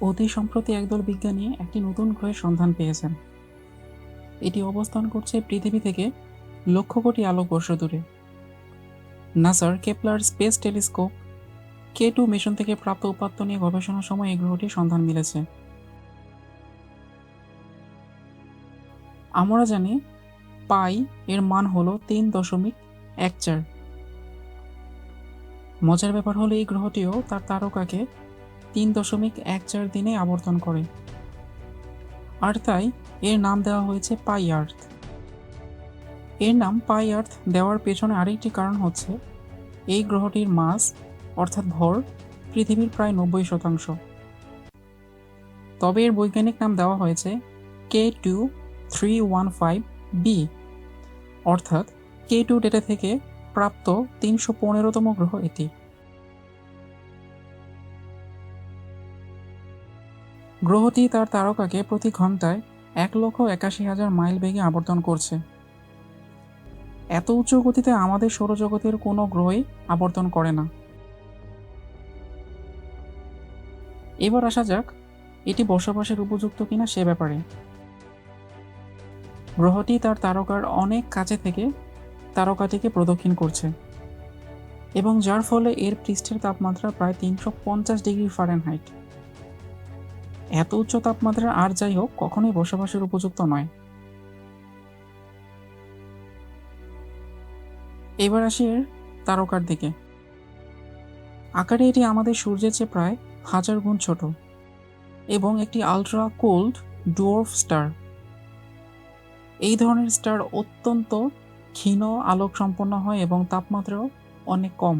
অতি সম্প্রতি একদল বিজ্ঞানী একটি নতুন গ্রহের সন্ধান পেয়েছেন। এটি অবস্থান করছে পৃথিবী থেকে লক্ষ কোটি আলোকবর্ষ দূরে। নাসার Kepler space telescope K two mission থেকে প্রাপ্ত উপাত্ত নিয়ে গবেষণার সময় এই গ্রহটির সন্ধান মিলেছে। আমরা জানি পাই এর মান হলো তিন দশমিক এক চার। মজার ব্যাপার হলো এই গ্রহটিও তার তারকাকে তিন দশমিক এক চার দিনে আবর্তন করে। আর তাই এর নাম দেওয়া হয়েছে পাই আর্থ। এর নাম পাই আর্থ দেওয়ার পেছনে আরেকটি কারণ হচ্ছে, এই গ্রহটির মাস, অর্থাৎ ভর, পৃথিবীর প্রায় নব্বই শতাংশ। তবে এর বৈজ্ঞানিক নাম দেওয়া হয়েছে K two three one five B, অর্থাৎ কে টু ডেটা থেকে প্রাপ্ত তিনশো পনেরোতম গ্রহ এটি। গ্রহটি তার তারকাকে প্রতি ঘন্টায় এক লক্ষ একাশি হাজার মাইল বেগে আবর্তন করছে। এত উচ্চ গতিতে আমাদের সৌরজগতের কোনো গ্রহই আবর্তন করে না। এবার আসা যাক, এটি বসবাসের উপযুক্ত কিনা সে ব্যাপারে। গ্রহটি তার তারকার অনেক কাছে থেকে তারকাটিকে প্রদক্ষিণ করছে, এবং যার ফলে এর পৃষ্ঠের তাপমাত্রা প্রায় তিনশো পঞ্চাশ ডিগ্রি ফারেনহাইট। এত উচ্চ তাপমাত্রা আর যাই হোক, কখনোই বসবাসের উপযুক্ত নয়। এবার আসি এর তারকার দিকে। আকারে এটি আমাদের সূর্যের চেয়ে প্রায় হাজার গুণ ছোট এবং একটি আলট্রা কোল্ড ডুয়ার্ফ স্টার এই ধরনের স্টার অত্যন্ত ক্ষীণ আলোক সম্পন্ন হয় এবং তাপমাত্রাও অনেক কম।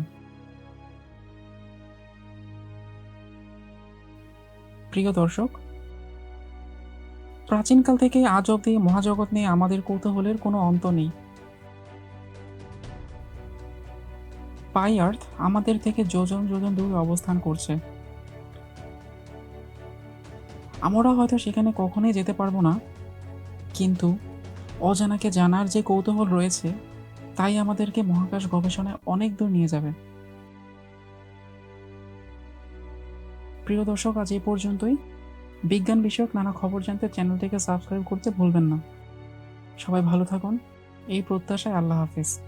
প্রিয় দর্শক, প্রাচীনকাল থেকে আজ অব্দি মহাজগৎ নিয়ে আমাদের কৌতূহলের কোনো অন্ত নেই। পাই আর্থ আমাদের থেকে যোজন যোজন দূরে অবস্থান করছে। আমরা হয়তো সেখানে কখনোই যেতে পারব না, কিন্তু অজানাকে জানার যে কৌতূহল রয়েছে, তাই আমাদেরকে মহাকাশ গবেষণায় অনেক দূর নিয়ে যাবে। প্রিয় দর্শক, আজ এই পর্যন্তই। বিজ্ঞান বিষয়ক নানা খবর জানতে চ্যানেলটিকে সাবস্ক্রাইব করতে ভুলবেন না। সবাই ভালো থাকুন। এই প্রত্যাশায় আল্লাহ হাফিজ।